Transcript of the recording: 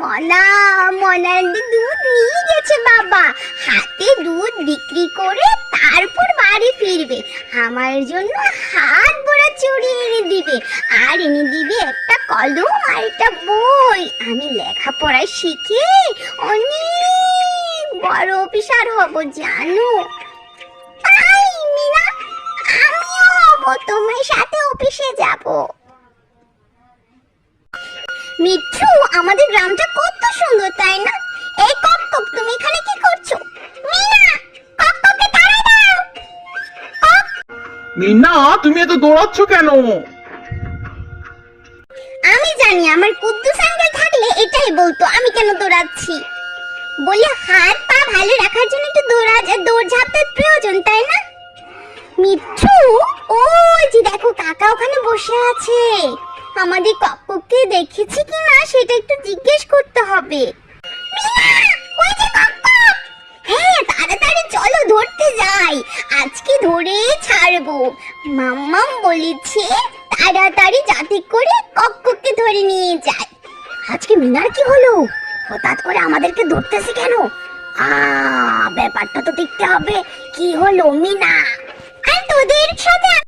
মনা মনান্দি দুধ নিয়ে গেছে বাবা। হাতে দুধ বিক্রি করে তারপর বাড়ি ফিরবে। আমার জন্য হাত ভরা চুড়ি এনে দিবে। আর এনে দিবে একটা কলম আর একটা বই। আমি লেখাপড়া শিখে অনেক বড় অফিসার হব, জানো। তাই মিনা আমিও হব, তোমার সাথে অফিসে যাব। মিঠু আমাদের গ্রামটা কত সুন্দর তাই না? এই কক কক তুমি এখানে কি করছ? মিনা কক ককে তাড়া দাও মিনা তুমি এত দৌড়াচ্ছ কেন? আমি জানি আমার কুদ্দুস আঙ্কেল থাকলে এটাই বলতো আমি কেন দৌড়াচ্ছি? বলে হাত পা ভালো রাখার জন্য একটু দৌড়া দৌড় দৌড়ঝাঁপের প্রয়োজন তাই না? মিঠু ওই যে দেখো কাকা ওখানে বসে আছে। আমাদের কপ্পকে দেখেছি কি সেটা একটু জিজ্ঞেস করতে হবে! হ্যাঁ চলো ধরতে যাই। আজকে ধরে ছাড়বো। মাম্মাম বলেছে তাড়াতাড়ি যাতে করে কক্ককে ধরে নিয়ে যায়। আজকে মিনার কি হলো? হঠাৎ করে আমাদেরকে ধরতেছে কেন? আ, ব্যাপারটা তো দেখতে হবে। কি হলো, মিনা? আর তোদের সাথে